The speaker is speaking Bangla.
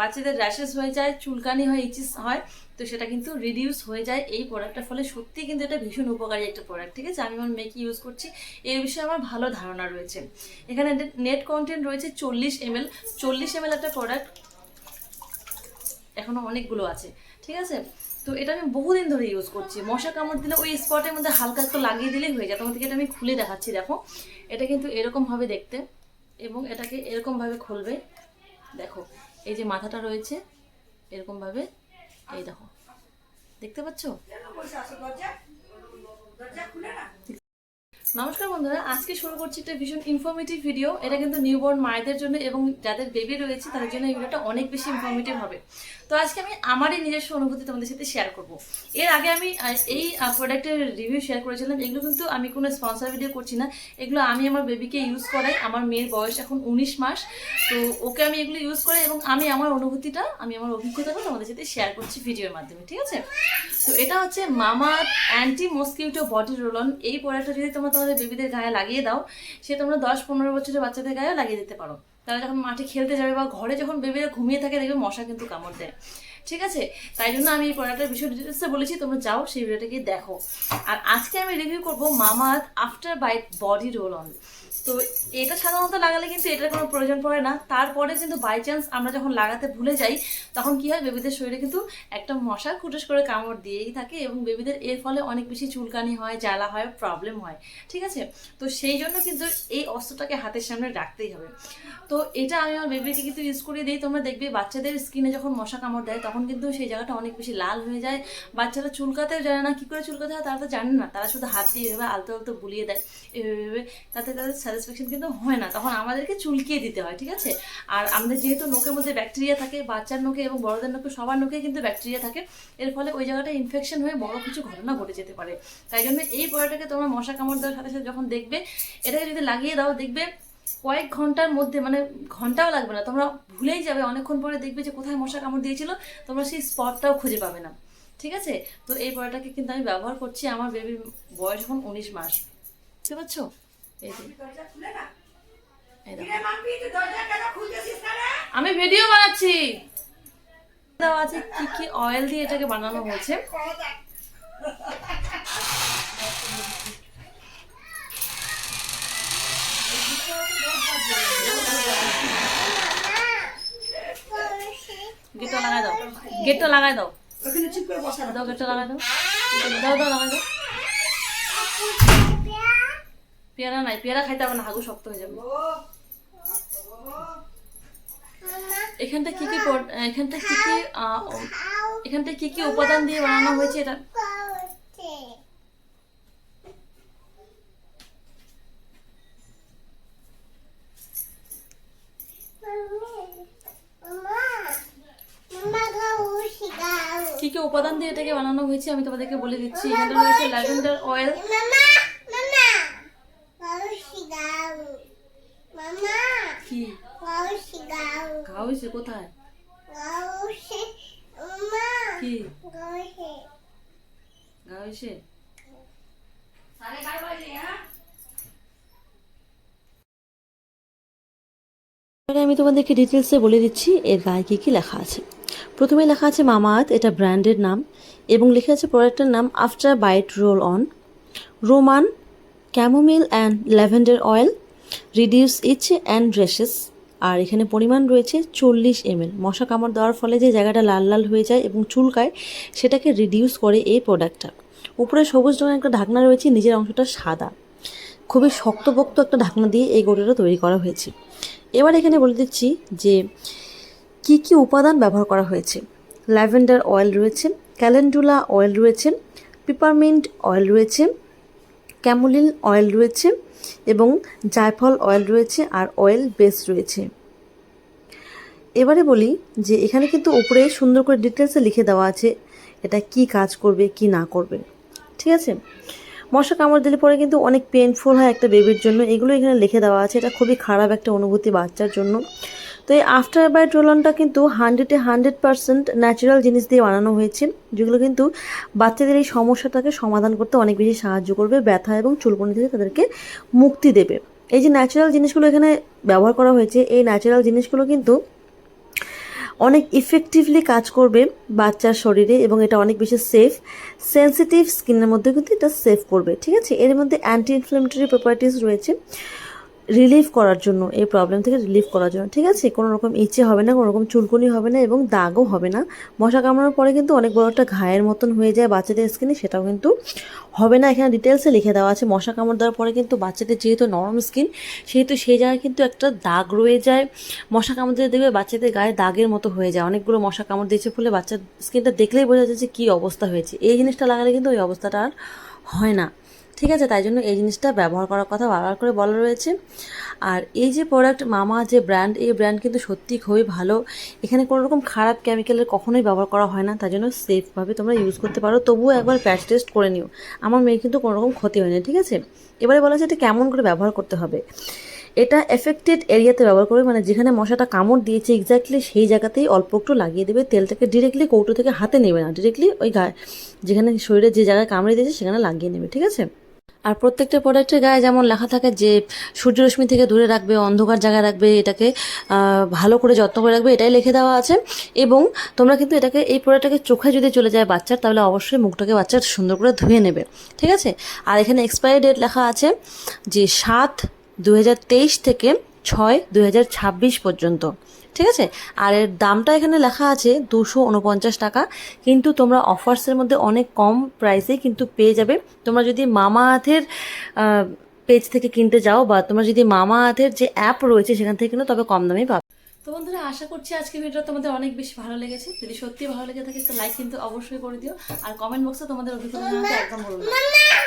বাচ্চাদের র্যাশেস হয়ে যায়, চুলকানি হয় ইচিস হয়, তো সেটা কিন্তু রিডিউস হয়ে যায় এই প্রোডাক্টটার ফলে। সত্যি কিন্তু এটা ভীষণ উপকারী একটা প্রোডাক্ট ঠিক আছে? আমি আমার মেয়েকে ইউজ করছি। এর বিষয়ে আমার ভালো ধারণা রয়েছে। এখানে নেট কন্টেন্ট রয়েছে চল্লিশ এমএল চল্লিশ এমএল একটা প্রোডাক্ট এখনও অনেকগুলো আছে, ঠিক আছে? তো এটা আমি বহুদিন ধরে ইউজ করছি। মশা কামড় দিলে ওই স্পটের মধ্যে হালকা একটু লাগিয়ে দিলেই হয়ে যায়। তোমাদেরকে এটা আমি খুলে দেখাচ্ছি, দেখো। এটা কিন্তু এরকমভাবে দেখতে এবং এটাকে এরকমভাবে খুলবে। দেখো এই যে মাথাটা রয়েছে এরকম ভাবে এই দেখো। দেখতে পাচ্ছ? নমস্কার বন্ধুরা, আজকে শুরু করছি একটা ভীষণ ইনফরমেটিভ ভিডিও এটা কিন্তু নিউবর্ন মায়েদের জন্য এবং যাদের বেবি রয়েছে, তাদের জন্য এই ভিডিওটা অনেক বেশি ইনফরমেটিভ হবে। তো আজকে আমি আমারই নিজস্ব অনুভূতি তোমাদের সাথে শেয়ার করব। এর আগে আমি এই প্রোডাক্টের রিভিউ শেয়ার করেছিলাম। এগুলো কিন্তু আমি কোনো স্পন্সর ভিডিও করছি না। এগুলো আমি আমার বেবিকে ইউজ করাই। আমার মেয়ের বয়স এখন উনিশ মাস। তো ওকে আমি এগুলো ইউজ করাই এবং আমি আমার অনুভূতিটা, আমি আমার অভিজ্ঞতাটা তোমাদের সাথে শেয়ার করছি ভিডিওর মাধ্যমে, ঠিক আছে? তো এটা হচ্ছে মামা অ্যান্টি মসকিউটো বডি রোলন এই প্রোডাক্টটা যদি তোমরা তোমাদের বেবিদের গায়ে লাগিয়ে দাও, সে তোমরা দশ পনেরো বছরের বাচ্চাদের গায়েও লাগিয়ে দিতে পারো। তারা যখন মাঠে খেলতে যাবে বা ঘরে যখন বেবিরা ঘুমিয়ে থাকে, দেখবে মশা কিন্তু কামড় দেয়। ঠিক আছে? তাই জন্য আমি এই প্রোডাক্টের বিষয় ডিটেলসে বলেছি, তোমরা যাও সেই ভিডিওটাকে দেখো। আর আজকে আমি রিভিউ করব মামা after bite body roll on তো এটা সাধারণত লাগালে কিন্তু এটার কোনো প্রয়োজন পড়ে না। তারপরে কিন্তু বাই চান্স আমরা যখন লাগাতে ভুলে যাই, তখন কি হয়, বেবিদের শরীরে কিন্তু একটা মশা খুটুস করে কামড় দিয়েই থাকে এবং বেবিদের এর ফলে অনেক বেশি চুলকানি হয়, জ্বালা হয় প্রবলেম হয়। ঠিক আছে? তো সেই জন্য কিন্তু এই অস্ত্রটাকে হাতের সামনে রাখতেই হবে। তো এটা আমি আমার বেবিকে কিন্তু ইউজ করে দিই। তোমরা দেখবে বাচ্চাদের স্কিনে যখন মশা কামড় দেয়, তখন কিন্তু সেই জায়গাটা অনেক বেশি লাল হয়ে যায়। বাচ্চারা চুলকাতেও জানে না, কি করে চুলকাতে হয় তারা তো জানে না। তারা শুধু হাত দিয়ে এভাবে আলতো আলতো বুলিয়ে দেয়। এভাবে এভাবে তাতে তাদের স্যাটিসফ্যাকশন কিন্তু হয় না, তখন আমাদেরকে চুলকিয়ে দিতে হয়, ঠিক আছে? আর আমাদের যেহেতু নোকের মধ্যে ব্যাকটেরিয়া থাকে, বাচ্চার নোকে এবং বড়দের নোকে সবার নোকে কিন্তু ব্যাকটেরিয়া থাকে, এর ফলে ওই জায়গাটা ইনফেকশন হয়ে বড় কিছু ঘটনা ঘটে যেতে পারে। তাই জন্য এই পড়াটাকে তোমরা মশা কামড় দেওয়ার সাথে সাথে যখন দেখবে, এটাকে যদি লাগিয়ে দাও, দেখবে কয়েক ঘণ্টার মধ্যে মানে ঘন্টাও লাগবে না, তোমরা ভুলেই যাবে, অনেকক্ষণ পরে দেখবে যে কোথায় মশা কামড় দিয়েছিল, তোমরা সেই স্পটটাও খুঁজে পাবে না, ঠিক আছে? তো এই পড়াটাকে কিন্তু আমি ব্যবহার করছি আমার বেবির বয়স এখন উনিশ মাস, বুঝতে পারছ। আমি ভিডিও বানাচ্ছি। দেওয়া আছে কি কি অয়েল দিয়ে এটাকে বানানো হয়েছে। গেটটা লাগাই দাও। গেটটা লাগাই দাও। ওখানে চুপ করে বসা দাও গেটটা লাগাই দাও। দাও দাও লাগাই দাও। পেয়ারা নাই, পেয়ারা খাইতে না হাগু শক্ত হয়ে যাবে। এখানটা কি কি এখানটা কি কি এখানটা কি কি উপাদান দিয়ে বানানো হয়েছে এটা? কি কি উপাদান দিয়ে এটাকে বানানো হয়েছে আমি তোমাদেরকে বলে দিচ্ছি। এখানে রয়েছে ল্যাভেন্ডার অয়েল। কি? কোথায়? কি? হয়েছে এবারে আমি তোমাদেরকে ডিটেলসে বলে দিচ্ছি, এর গায়ে কী কী লেখা আছে। প্রথমে লেখা আছে মামাআর্থ, এটা ব্র্যান্ডের নাম, এবং লেখা আছে প্রোডাক্টের নাম after bite roll on. Roman, chamomile and lavender oil reduce itch and dresses আর এখানে পরিমাণ রয়েছে চল্লিশ এমএল মশা কামড় দেওয়ার ফলে যে জায়গাটা লাল লাল হয়ে যায় এবং চুলকায়, সেটাকে রিডিউস করে এই প্রোডাক্টটা উপরে সবুজ রঙের একটা ঢাকনা রয়েছে নিজের অংশটা সাদা। খুবই শক্তপোক্ত একটা ঢাকনা দিয়ে এই গোটাটা তৈরি করা হয়েছে। এবার এখানে বলে দিচ্ছি যে, কি কি উপাদান ব্যবহার করা হয়েছে? ল্যাভেন্ডার অয়েল রয়েছে ক্যালেন্ডুলা অয়েল রয়েছে পিপারমিন্ট অয়েল রয়েছে ক্যামোলিল অয়েল রয়েছে এবং জায়ফল অয়েল রয়েছে আর অয়েল বেস রয়েছে। এবারে বলি যে এখানে কিন্তু উপরে সুন্দর করে ডিটেলসে লিখে দেওয়া আছে এটা কি কাজ করবে, কি না করবে। ঠিক আছে? মশা কামড় দিলে পরে কিন্তু অনেক পেনফুল হয় একটা বেবির জন্য। এগুলো এখানে লিখে দেওয়া আছে। এটা খুবই খারাপ একটা অনুভূতি বাচ্চার জন্য। তো এই আফটার বাইট রোলনটা কিন্তু হান্ড্রেডে হান্ড্রেড পার্সেন্ট ন্যাচারাল জিনিস দিয়ে বানানো হয়েছে, যেগুলো কিন্তু বাচ্চাদের এই সমস্যাটাকে সমাধান করতে অনেক বেশি সাহায্য করবে, ব্যথা এবং চুলকুনি থেকে তাদেরকে মুক্তি দেবে। এই যে ন্যাচারাল জিনিসগুলো এখানে ব্যবহার করা হয়েছে, এই ন্যাচারাল জিনিসগুলো কিন্তু অনেক ইফেক্টিভলি কাজ করবে বাচ্চার শরীরে এবং এটা অনেক বেশি সেফ সেন্সিটিভ স্কিনের মধ্যে কিন্তু এটা সেভ করবে, ঠিক আছে? এর মধ্যে অ্যান্টি ইনফ্লামেটরি প্রপার্টিস রয়েছে। রিলিফ করার জন্য, এই প্রবলেম থেকে রিলিফ করার জন্য, ঠিক আছে? কোনো রকম ইচ্ছে হবে না, কোনো রকম চুলকুনি হবে না এবং দাগও হবে না। মশা কামড়ানোর পরে কিন্তু অনেক বড় একটা ঘায়ের মতন হয়ে যায় বাচ্চাদের স্কিনে সেটাও কিন্তু হবে না। এখানে ডিটেলসে লিখে দেওয়া আছে, মশা কামড় দেওয়ার পরে কিন্তু বাচ্চাদের যেহেতু নরম স্কিন সেহেতু সেই জায়গায় কিন্তু একটা দাগ রয়ে যায়। মশা কামড় দিলে দেখবে বাচ্চাদের গায়ে দাগের মতো হয়ে যায়। অনেকগুলো মশা কামড় দিয়েছে ফলে বাচ্চার স্কিনটা দেখলেই বোঝা যাচ্ছে যে কী অবস্থা হয়েছে। এই জিনিসটা লাগালে কিন্তু ওই অবস্থাটা আর হয় না। ঠিক আছে, তাই জন্য এই জিনিসটা ব্যবহার করার কথা বারবার করে বলা রয়েছে। আর এই যে প্রোডাক্ট মামা যে ব্র্যান্ড এই ব্র্যান্ড কিন্তু সত্যি খুবই ভালো। এখানে কোনো রকম খারাপ কেমিক্যালের কখনোই ব্যবহার করা হয় না, তাই জন্য সেফভাবে তোমরা ইউজ করতে পারো। তবুও একবার প্যাচ টেস্ট করে নিও। আমার মেয়ে কিন্তু কোনো রকম ক্ষতি হয়নি, ঠিক আছে? এবারে বলা হচ্ছে এটা কেমন করে ব্যবহার করতে হবে? এটা এফেক্টেড এরিয়াতে ব্যবহার করবে মানে যেখানে মশাটা কামড় দিয়েছে এক্স্যাক্টলি সেই জায়গাতেই অল্প একটু লাগিয়ে দেবে। তেলটাকে ডিরেক্টলি কৌটো থেকে হাতে নেবে না ডিরেক্টলি ওই গায়ে যেখানে শরীরে যে জায়গায় কামড়ে দিয়েছে সেখানে লাগিয়ে নেবে, ঠিক আছে? আর প্রত্যেকটা প্রোডাক্টের গায়ে যেমন লেখা থাকে যে সূর্যরশ্মি থেকে দূরে রাখবে, অন্ধকার জায়গায় রাখবে, এটাকে ভালো করে যত্ন করে রাখবে, এটাই লিখে দেওয়া আছে। এবং তোমরা কিন্তু এটাকে, এই প্রোডাক্টটাকে চোখে যদি চলে যায় বাচ্চার, তাহলে অবশ্যই মুখটাকে বাচ্চার সুন্দর করে ধুয়ে নেবে। ঠিক আছে? আর এখানে এক্সপায়ারি ডেট লেখা আছে যে সাত দু থেকে ছয় দু পর্যন্ত। ঠিক আছে? আর এর দামটা এখানে লেখা আছে দুশো উনপঞ্চাশ টাকা। কিন্তু তোমরা অফার্সের মধ্যে অনেক কম প্রাইসে কিন্তু পেয়ে যাবে। তোমরা যদি মামা আর্থের পেজ থেকে কিনতে যাও বা তোমরা যদি মামা আর্থের যে অ্যাপ রয়েছে সেখান থেকে কিনো, তবে কম দামে পাবে। তো বন্ধুরা, আশা করছি আজকে ভিডিওটা তোমাদের অনেক বেশি ভালো লেগেছে। যদি সত্যি ভালো লেগে থাকে তো লাইক কিন্তু অবশ্যই করে দিও। আর কমেন্ট বক্সে তোমাদের অভিজ্ঞতা একদম বলবে